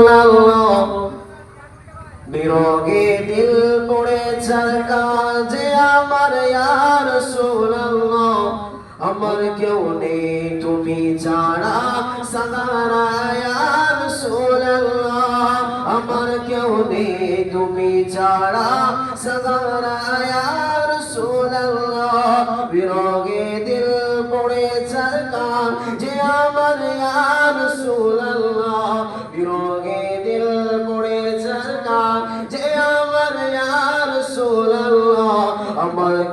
রাসূলুল্লাহ বিরোগে দিল পড়ে চরকা যে আমার ইয়া রাসূলুল্লাহ আমার কেউ নেই তুমি ছাড়া সাগারা ইয়া রাসূলুল্লাহ আমার কেউ নেই তুমি ছাড়া সাগারা ইয়া রাসূলুল্লাহ বিরোগে দিল পড়ে চরকা যে আমার ইয়া রাসূলুল্লাহ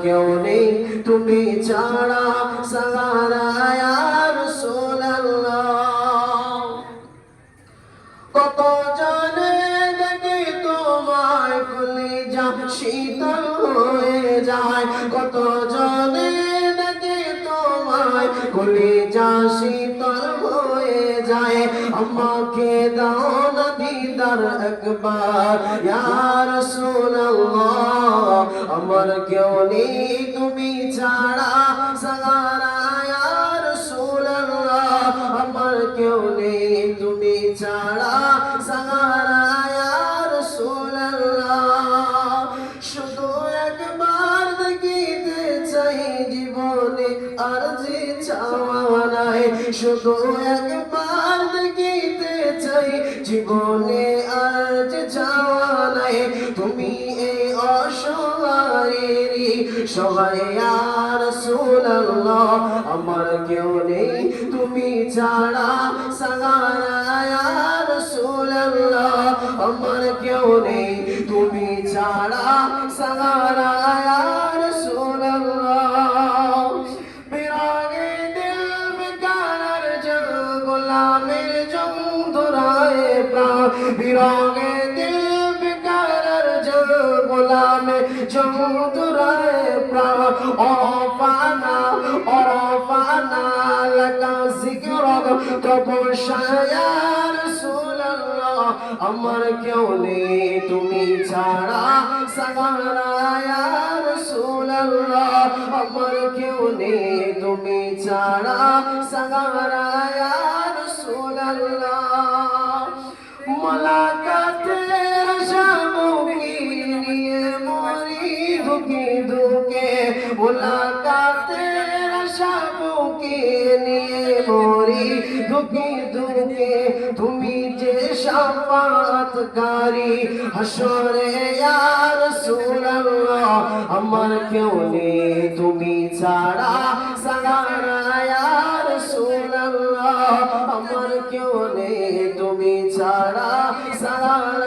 কেউ নেই তুমি ছাড়া সাগারা ইয়া রাসূলুল্লাহ কত জানে দেখি তোমায় খুলি যা শীতল হয়ে যায়। কত জানে দেখি তোমায় খুলি যা শীতল হয়ে যায়। আমাকে দাও না দিদার একবার, ইয়া রাসূলুল্লাহ। আমার কেউ নেই তুমি ছাড়া। সাগারা ইয়া রাসূলুল্লাহ আমার কেউ নেই তুমি ছাড়া। সাগারা ইয়া রাসূলুল্লাহ, শুধু একবার দেখিতে চাই জীবনে আর যে চাওয়া নাই। শুধু একবার দেখিতে চাই জীবনে অসহায়েরই সবাই আর রাসূলুল্লাহ, আমার কেউ নেই, তুমি ছাড়া। সাগারা ইয়া রাসূলুল্লাহ, আমার কেউ নেই, তুমি ছাড়া। সাগারা রাসূলুল্লাহ বিরাগে দিল জং ধরায় প্রাণ অপানা অপানা লাগা জিকিরক, তপস্যায়া রাসূলুল্লাহ। আমার কেউ নেই, তুমি ছাড়া সাগারা ইয়া আমার কেউ নেই, তুমি ছাড়া সাগারা ইয়া রাসূলুল্লাহ ধুকে ধুকে মোলাকাতের শামুকি নিয়ে মরি ধুকে ধুকে তুমি যে শাফাতকারী হাসরে ইয়া রাসূলুল্লাহ, আমার কেউ নেই, তুমি ছাড়া সাগারা ইয়া রাসূলুল্লাহ, আমার কেউ নেই, তুমি ছাড়া সাগারা